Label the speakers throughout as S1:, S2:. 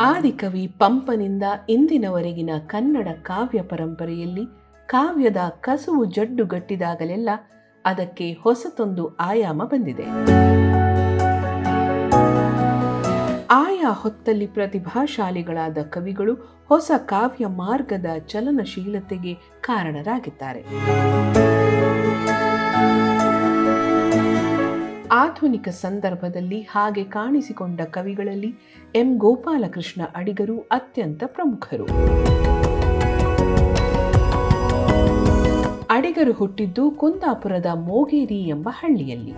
S1: ಆದಿಕವಿ ಪಂಪನಿಂದ ಇಂದಿನವರೆಗಿನ ಕನ್ನಡ ಕಾವ್ಯ ಪರಂಪರೆಯಲ್ಲಿ ಕಾವ್ಯದ ಕಸುವು ಜಡ್ಡುಗಟ್ಟಿದಾಗಲೆಲ್ಲ ಅದಕ್ಕೆ ಹೊಸತೊಂದು ಆಯಾಮ ಬಂದಿದೆ. ಆಯಾ ಹೊತ್ತಲ್ಲಿ ಪ್ರತಿಭಾಶಾಲಿಗಳಾದ ಕವಿಗಳು ಹೊಸ ಕಾವ್ಯ ಮಾರ್ಗದ ಚಲನಶೀಲತೆಗೆ ಕಾರಣರಾಗಿದ್ದಾರೆ. ಆಧುನಿಕ ಸಂದರ್ಭದಲ್ಲಿ ಹಾಗೆ ಕಾಣಿಸಿಕೊಂಡ ಕವಿಗಳಲ್ಲಿ ಎಂ. ಗೋಪಾಲಕೃಷ್ಣ ಅಡಿಗರು ಅತ್ಯಂತ ಪ್ರಮುಖರು. ಅಡಿಗರು ಹುಟ್ಟಿದ್ದು ಕುಂದಾಪುರದ ಮೋಗೇರಿ ಎಂಬ ಹಳ್ಳಿಯಲ್ಲಿ.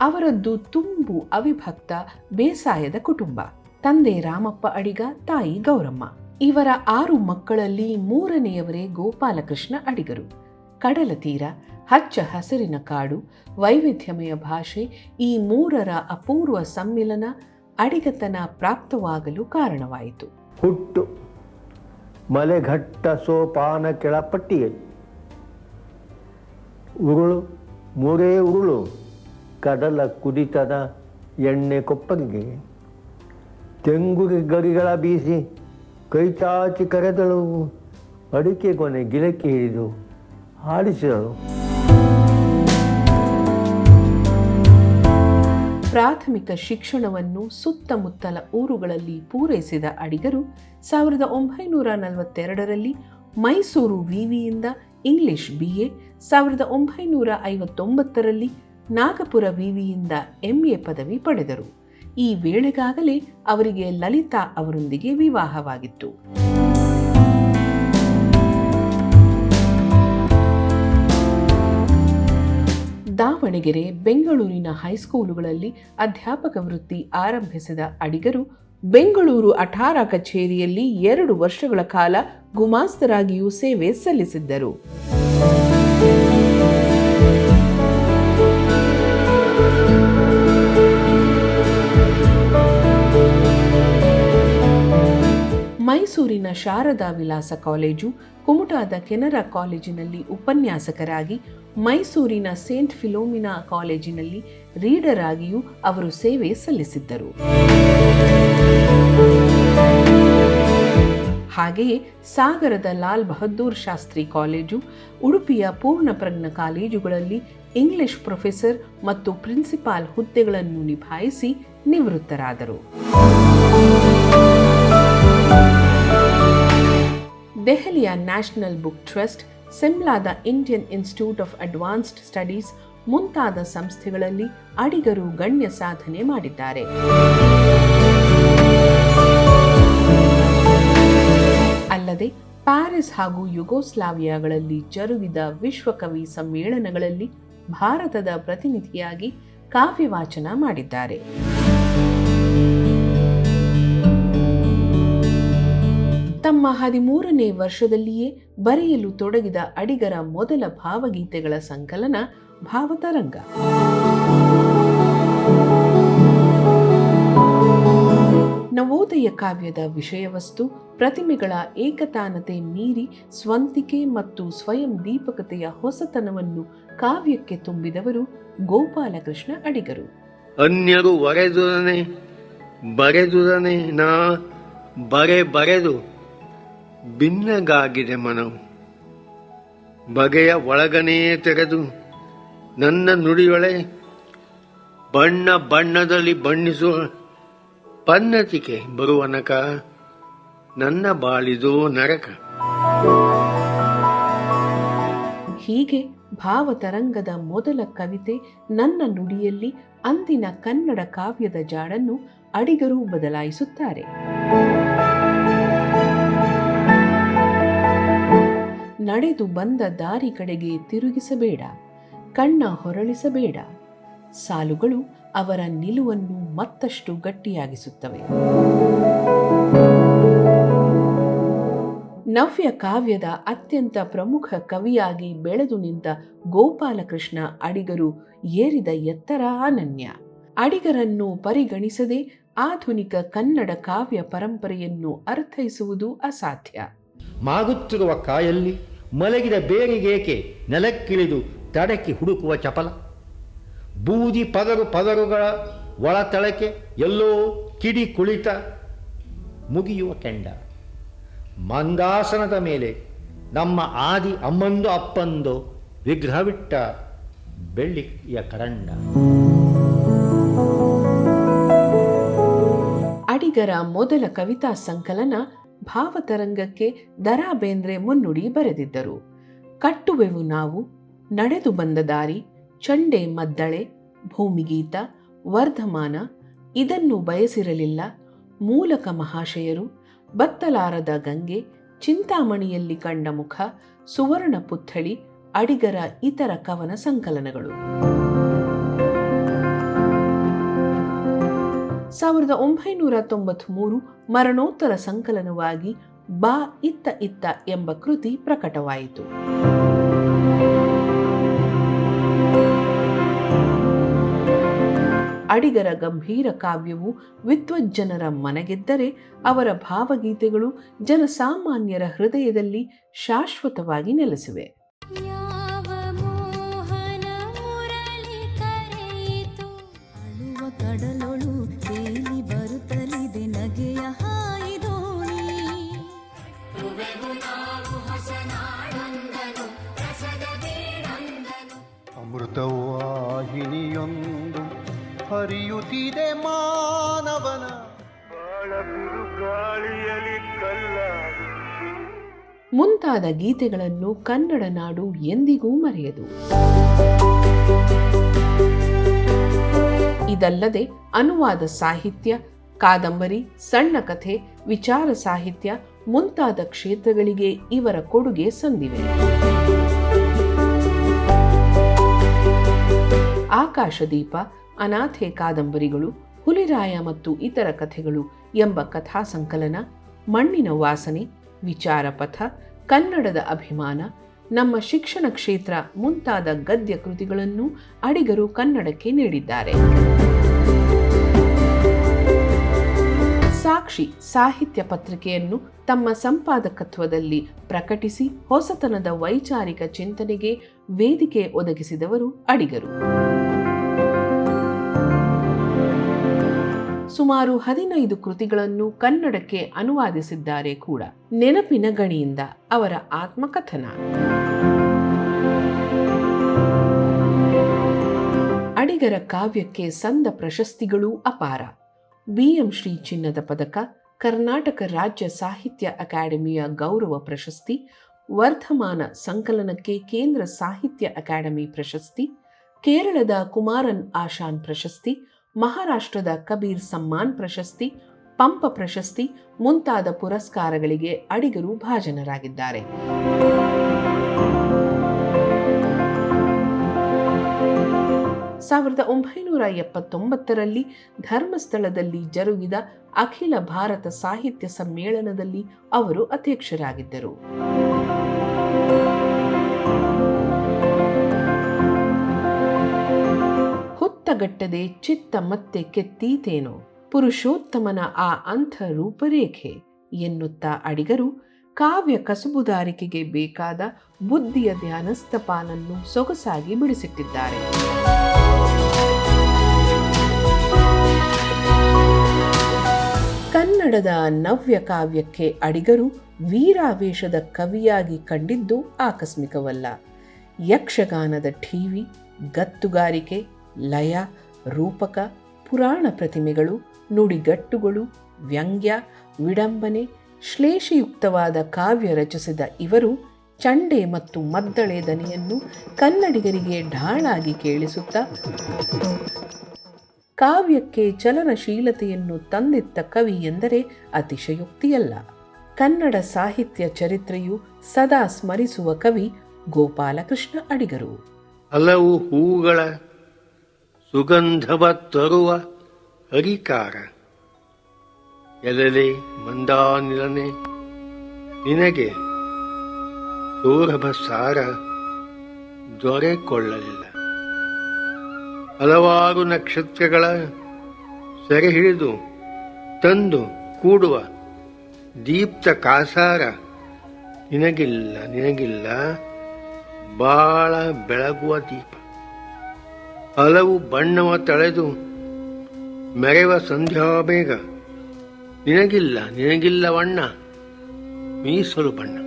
S1: ಅವರದ್ದು ತುಂಬು ಅವಿಭಕ್ತ ಬೇಸಾಯದ ಕುಟುಂಬ. ತಂದೆ ರಾಮಪ್ಪ ಅಡಿಗ, ತಾಯಿ ಗೌರಮ್ಮ. ಇವರ ಆರು ಮಕ್ಕಳಲ್ಲಿ ಮೂರನೆಯವರೇ ಗೋಪಾಲಕೃಷ್ಣ ಅಡಿಗರು. ಕಡಲ ತೀರ, ಹಚ್ಚ ಹಸಿರಿನ ಕಾಡು, ವೈವಿಧ್ಯಮಯ ಭಾಷೆ ಈ ಮೂರರ ಅಪೂರ್ವ ಸಮ್ಮಿಲನ ಅಡಿಗತನ ಪ್ರಾಪ್ತವಾಗಲು ಕಾರಣವಾಯಿತು.
S2: ಹುಟ್ಟು, ಮಲೆಘಟ್ಟ ಸೋಪಾನ ಕೆಳಪಟ್ಟಿಯಲ್ಲಿ ಉರುಳು, ಮೂರೇ ಉರುಳು, ಕಡಲ ಕುದಿತದ ಎಣ್ಣೆ ಕೊಪ್ಪರಿಗೆ ತೆಂಗುರಿ ಗರಿಗಳ ಬೀಸಿ ಕೈಚಾಚಿ ಕರೆದಳು, ಅಡಿಕೆ ಕೊನೆ ಗಿಲಕ್ಕೆ ಹಿಡಿದು ಹಾಡಿಸಿದಳು
S1: ಪ್ರಾಥಮಿಕ ಶಿಕ್ಷಣವನ್ನು ಸುತ್ತಮುತ್ತಲ ಊರುಗಳಲ್ಲಿ ಪೂರೈಸಿದ ಅಡಿಗರು ಸಾವಿರದ ಒಂಬೈನೂರ ನಲವತ್ತೆರಡರಲ್ಲಿ ಮೈಸೂರು ವಿವಿಯಿಂದ ಇಂಗ್ಲಿಷ್ ಬಿ ಎ ಸಾವಿರದ ಒಂಬೈನೂರ ಐವತ್ತೊಂಬತ್ತರಲ್ಲಿ ನಾಗಪುರ ವಿವಿಯಿಂದ ಎ ಪದವಿ ಪಡೆದರು. ಈ ವೇಳೆಗಾಗಲೇ ಅವರಿಗೆ ಲಲಿತಾ ಅವರೊಂದಿಗೆ ವಿವಾಹವಾಗಿತ್ತು. ದಾವಣಗೆರೆ, ಬೆಂಗಳೂರಿನ ಹೈಸ್ಕೂಲುಗಳಲ್ಲಿ ಅಧ್ಯಾಪಕ ವೃತ್ತಿ ಆರಂಭಿಸಿದ ಅಡಿಗರು ಬೆಂಗಳೂರು ಅಠಾರ ಕಚೇರಿಯಲ್ಲಿ ಎರಡು ವರ್ಷಗಳ ಕಾಲ ಗುಮಾಸ್ತರಾಗಿಯೂ ಸೇವೆ ಸಲ್ಲಿಸಿದ್ದರು. ಮೈಸೂರಿನ ಶಾರದಾ ವಿಲಾಸ ಕಾಲೇಜು, ಕುಮಟಾದ ಕೆನರಾ ಕಾಲೇಜಿನಲ್ಲಿ ಉಪನ್ಯಾಸಕರಾಗಿ ಮೈಸೂರಿನ ಸೇಂಟ್ ಫಿಲೋಮಿನಾ ಕಾಲೇಜಿನಲ್ಲಿ ರೀಡರ್ ಆಗಿಯೂ ಅವರು ಸೇವೆ ಸಲ್ಲಿಸಿದ್ದರು. ಹಾಗೆಯೇ ಸಾಗರದ ಲಾಲ್ ಬಹದ್ದೂರ್ ಶಾಸ್ತ್ರಿ ಕಾಲೇಜು, ಉಡುಪಿಯ ಪೂರ್ಣಪ್ರಜ್ಞ ಕಾಲೇಜುಗಳಲ್ಲಿ ಇಂಗ್ಲಿಷ್ ಪ್ರೊಫೆಸರ್ ಮತ್ತು ಪ್ರಿನ್ಸಿಪಾಲ್ ಹುದ್ದೆಗಳನ್ನು ನಿಭಾಯಿಸಿ ನಿವೃತ್ತರಾದರು. ದೆಹಲಿಯ national book trust ಸಿಮ್ಲಾದ Indian institute of advanced studies ಮುಂತಾದ ಸಂಸ್ಥೆಗಳಲ್ಲಿ ಅಡಿಗರು ಗಣ್ಯ ಸಾಧನೆ ಮಾಡಿದ್ದಾರೆ. ಅಲ್ಲದೆ ಪ್ಯಾರಿಸ್ ಹಾಗೂ ಯುಗೋಸ್ಲಾವಿಯಾಗಳಲ್ಲಿ ಜರುಗಿದ ವಿಶ್ವಕವಿ ಸಮ್ಮೇಳನಗಳಲ್ಲಿ ಭಾರತದ ಪ್ರತಿನಿಧಿಯಾಗಿ ಕಾವ್ಯವಾಚನ ಮಾಡಿದ್ದಾರೆ. ತಮ್ಮ ಹದಿಮೂರನೇ ವರ್ಷದಲ್ಲಿಯೇ ಬರೆಯಲು ತೊಡಗಿದ ಅಡಿಗರ ಮೊದಲ ಭಾವಗೀತೆಗಳ ಸಂಕಲನ ಭಾವತರಂಗ. ನವೋದಯ ಕಾವ್ಯದ ವಿಷಯವಸ್ತು ಪ್ರತಿಮೆಗಳ ಏಕತಾನತೆ ಮೀರಿ ಸ್ವಂತಿಕೆ ಮತ್ತು ಸ್ವಯಂ ದೀಪಕತೆಯ ಹೊಸತನವನ್ನು ಕಾವ್ಯಕ್ಕೆ ತುಂಬಿದವರು ಗೋಪಾಲಕೃಷ್ಣ ಅಡಿಗರು.
S2: ಅನ್ಯರು ಬರೆದುದನೆ ಬರೆದುದನೆ ನಾ, ಬರೆ ಬರೆದು ಭಿನ್ನಗಾಗಿದೆ ಮನವು. ಬಗೆಯ ಒಳಗನೇ ತೆರೆದು ನನ್ನ ನುಡಿಯೊಳೆ ಬಣ್ಣ ಬಣ್ಣದಲ್ಲಿ ಬಣ್ಣಿಸುವ ಪನ್ನತಿಕೆ ಬರುವನಕ ನನ್ನ ಬಾಳಿದು ನರಕ.
S1: ಹೀಗೆ ಭಾವತರಂಗದ ಮೊದಲ ಕವಿತೆ ನನ್ನ ನುಡಿಯಲ್ಲಿ ಅಂದಿನ ಕನ್ನಡ ಕಾವ್ಯದ ಜಾಡನ್ನು ಅಡಿಗರು ಬದಲಾಯಿಸುತ್ತಾರೆ. ನಡೆದು ಬಂದ ದಾರಿ ಕಡೆಗೆ ತಿರುಗಿಸಬೇಡ, ಕಣ್ಣ ಹೊರಳಿಸಬೇಡ. ಸಾಲುಗಳು ಅವರ ನಿಲುವನ್ನು ಮತ್ತಷ್ಟು ಗಟ್ಟಿಯಾಗಿಸುತ್ತವೆ. ನವ್ಯ ಕಾವ್ಯದ ಅತ್ಯಂತ ಪ್ರಮುಖ ಕವಿಯಾಗಿ ಬೆಳೆದು ನಿಂತ ಗೋಪಾಲಕೃಷ್ಣ ಅಡಿಗರು ಏರಿದ ಎತ್ತರ ಅನನ್ಯ. ಅಡಿಗರನ್ನು ಪರಿಗಣಿಸದೆ ಆಧುನಿಕ ಕನ್ನಡ ಕಾವ್ಯ ಪರಂಪರೆಯನ್ನು ಅರ್ಥೈಸುವುದು ಅಸಾಧ್ಯ.
S3: ಮಾಗುತ್ತಿರುವ ಕಾಯಲ್ಲಿ ಮಲಗಿದ ಬೇರಿಗೇಕೆ ನೆಲಕ್ಕಿಳಿದು ತಡಕ್ಕೆ ಹುಡುಕುವ ಚಪಲ? ಬೂದಿ ಪದರು ಪದರುಗಳ ಒಳತಳಕೆ ಎಲ್ಲೋ ಕಿಡಿ ಕುಳಿತ ಮುಗಿಯುವ ಕೆಂಡ. ಮಂದಾಸನದ ಮೇಲೆ ನಮ್ಮ ಆದಿ ಅಮ್ಮಂದು ಅಪ್ಪಂದು ವಿಗ್ರಹವಿಟ್ಟ ಬೆಳ್ಳಿಯ ಕರಂಡ
S1: ಅಡಿಗರ ಮೊದಲ ಕವಿತಾ ಸಂಕಲನ ಭಾವತರಂಗಕ್ಕೆ ದರಾ ಬೇಂದ್ರೆ ಮುನ್ನುಡಿ ಬರೆದಿದ್ದರು. ಕಟ್ಟುವೆವು ನಾವು, ನಡೆದು ಬಂದ ದಾರಿ, ಚಂಡೆ ಮದ್ದಳೆ, ಭೂಮಿಗೀತ, ವರ್ಧಮಾನ, ಇದನ್ನು ಬಯಸಿರಲಿಲ್ಲ. ಮೂಲಕ ಮಹಾಶಯರು, ಬತ್ತಲಾರದ ಗಂಗೆ, ಚಿಂತಾಮಣಿಯಲ್ಲಿ ಕಂಡ ಮುಖ, ಸುವರ್ಣ ಪುತ್ಥಳಿ, ಅಡಿಗರ ಇತರ ಕವನ ಸಂಕಲನಗಳು. ಸಾವಿರದ ಒಂಬೈನೂರ ತೊಂಬತ್ಮೂರು ಮರಣೋತ್ತರ ಸಂಕಲನವಾಗಿ ಬಾ ಇತ್ತ ಇತ್ತ ಎಂಬ ಕೃತಿ ಪ್ರಕಟವಾಯಿತು. ಅಡಿಗರ ಗಂಭೀರ ಕಾವ್ಯವು ವಿದ್ವಜ್ಜನರ ಮನಗೆದ್ದರೆ ಅವರ ಭಾವಗೀತೆಗಳು ಜನಸಾಮಾನ್ಯರ ಹೃದಯದಲ್ಲಿ ಶಾಶ್ವತವಾಗಿ ನೆಲೆಸಿವೆ.
S4: ಅಮೃತವಾಹಿನಿಯೊಂದು ಹರಿಯುತ್ತಿದೆ ಮಾನವನ.
S1: ಮುಂತಾದ ಗೀತೆಗಳನ್ನು ಕನ್ನಡ ನಾಡು ಎಂದಿಗೂ ಮರೆಯದು. ಇದಲ್ಲದೆ ಅನುವಾದ ಸಾಹಿತ್ಯ ಕಾದಂಬರಿ ಸಣ್ಣ ಕಥೆ ವಿಚಾರ ಸಾಹಿತ್ಯ ಮುಂತಾದ ಕ್ಷೇತ್ರಗಳಿಗೆ ಇವರ ಕೊಡುಗೆ ಸಂದಿವೆ. ಆಕಾಶದೀಪ, ಅನಾಥೆ ಕಾದಂಬರಿಗಳು, ಹುಲಿರಾಯ ಮತ್ತು ಇತರ ಕಥೆಗಳು ಎಂಬ ಕಥಾ ಸಂಕಲನ ಮಣ್ಣಿನ ವಾಸನೆ ವಿಚಾರ ಪಥ ಕನ್ನಡದ ಅಭಿಮಾನ, ನಮ್ಮ ಶಿಕ್ಷಣ ಕ್ಷೇತ್ರ ಮುಂತಾದ ಗದ್ಯ ಕೃತಿಗಳನ್ನು ಅಡಿಗರು ಕನ್ನಡಕ್ಕೆ ನೀಡಿದ್ದಾರೆ. ಸಾಕ್ಷಿ ಸಾಹಿತ್ಯ ಪತ್ರಿಕೆಯನ್ನು ತಮ್ಮ ಸಂಪಾದಕತ್ವದಲ್ಲಿ ಪ್ರಕಟಿಸಿ ಹೊಸತನದ ವೈಚಾರಿಕ ಚಿಂತನೆಗೆ ವೇದಿಕೆ ಒದಗಿಸಿದವರು ಅಡಿಗರು. ಸುಮಾರು ಹದಿನೈದು ಕೃತಿಗಳನ್ನು ಕನ್ನಡಕ್ಕೆ ಅನುವಾದಿಸಿದ್ದಾರೆ ಕೂಡ. ನೆನಪಿನ ಗಣಿಯಿಂದ ಅವರ ಆತ್ಮಕಥನ. ಅಡಿಗರ ಕಾವ್ಯಕ್ಕೆ ಸಂದ ಪ್ರಶಸ್ತಿಗಳೂ ಅಪಾರ. ಬಿಎಂ ಶ್ರೀ ಚಿನ್ನದ ಪದಕ, ಕರ್ನಾಟಕ ರಾಜ್ಯ ಸಾಹಿತ್ಯ ಅಕಾಡೆಮಿಯ ಗೌರವ ಪ್ರಶಸ್ತಿ, ವರ್ಧಮಾನ ಸಂಕಲನಕ್ಕೆ ಕೇಂದ್ರ ಸಾಹಿತ್ಯ ಅಕಾಡೆಮಿ ಪ್ರಶಸ್ತಿ, ಕೇರಳದ ಕುಮಾರನ್ ಆಶಾನ್ ಪ್ರಶಸ್ತಿ, ಮಹಾರಾಷ್ಟ್ರದ ಕಬೀರ್ ಸಮ್ಮಾನ್ ಪ್ರಶಸ್ತಿ, ಪಂಪ ಪ್ರಶಸ್ತಿ ಮುಂತಾದ ಪುರಸ್ಕಾರಗಳಿಗೆ ಅಡಿಗರು ಭಾಜನರಾಗಿದ್ದಾರೆ. ಸಾವಿರದ ಒಂಬೈನೂರ ಎಪ್ಪತ್ತೊಂಬತ್ತರಲ್ಲಿ ಧರ್ಮಸ್ಥಳದಲ್ಲಿ ಜರುಗಿದ ಅಖಿಲ ಭಾರತ ಸಾಹಿತ್ಯ ಸಮ್ಮೇಳನದಲ್ಲಿ ಅವರು ಅಧ್ಯಕ್ಷರಾಗಿದ್ದರು. ಹುತ್ತಗಟ್ಟದೆ ಚಿತ್ತ ಮತ್ತೆ ಕೆತ್ತೀತೇನೋ ಪುರುಷೋತ್ತಮನ ಆ ಅಂಥ ರೂಪರೇಖೆ ಎನ್ನುತ್ತಾ ಅಡಿಗರು ಕಾವ್ಯ ಕಸುಬುದಾರಿಕೆಗೆ ಬೇಕಾದ ಬುದ್ಧಿಯ ಧ್ಯಾನಸ್ತಪಾನನ್ನು ಸೊಗಸಾಗಿ ಬಿಡಿಸಿಟ್ಟಿದ್ದಾರೆ. ಕನ್ನಡದ ನವ್ಯ ಕಾವ್ಯಕ್ಕೆ ಅಡಿಗರು ವೀರಾವೇಶದ ಕವಿಯಾಗಿ ಕಂಡಿದ್ದು ಆಕಸ್ಮಿಕವಲ್ಲ. ಯಕ್ಷಗಾನದ ಠೀವಿ, ಗತ್ತುಗಾರಿಕೆ, ಲಯ, ರೂಪಕ, ಪುರಾಣ ಪ್ರತಿಮೆಗಳು, ನುಡಿಗಟ್ಟುಗಳು, ವ್ಯಂಗ್ಯ, ವಿಡಂಬನೆ, ಶ್ಲೇಷಯುಕ್ತವಾದ ಕಾವ್ಯ ರಚಿಸಿದ ಇವರು ಚಂಡೆ ಮತ್ತು ಮದ್ದಳೆ ದನಿಯನ್ನು ಕನ್ನಡಿಗರಿಗೆ ಢಾಳಾಗಿ ಕೇಳಿಸುತ್ತಾ ಕಾವ್ಯಕ್ಕೆ ಚಲನಶೀಲತೆಯನ್ನು ತಂದಿತ್ತ ಕವಿ ಎಂದರೆ ಅತಿಶಯೋಕ್ತಿಯಲ್ಲ. ಕನ್ನಡ ಸಾಹಿತ್ಯ ಚರಿತ್ರೆಯು ಸದಾ ಸ್ಮರಿಸುವ ಕವಿ ಗೋಪಾಲಕೃಷ್ಣ ಅಡಿಗರು.
S2: ಹಲವು ಹೂಗಳ ಸುಗಂಧವ ತರುವ ಹರಿಕಾರ. ಎಲೆಲೆ ಮಂದಾನಿಲನೆ ನಿನಗೆ ಸೌರಭ ಸಾರ ದೊರೆಕೊಳ್ಳಲಿಲ್ಲ. ಹಲವಾರು ನಕ್ಷತ್ರಗಳ ಸೆರೆ ಹಿಡಿದು ತಂದು ಕೂಡುವ ದೀಪ್ತ ಕಾಸಾರ. ನಿನಗಿಲ್ಲ ನಿನಗಿಲ್ಲ. ಬಾಳ ಬೆಳಗುವ ದೀಪ. ಹಲವು ಬಣ್ಣವ ತಳೆದು ಮೆರೆವ ಸಂಧ್ಯಾಬೇಗ. ನಿನಗಿಲ್ಲ ನಿನಗಿಲ್ಲ ಬಣ್ಣ ಮೀಸಲು ಬಣ್ಣ.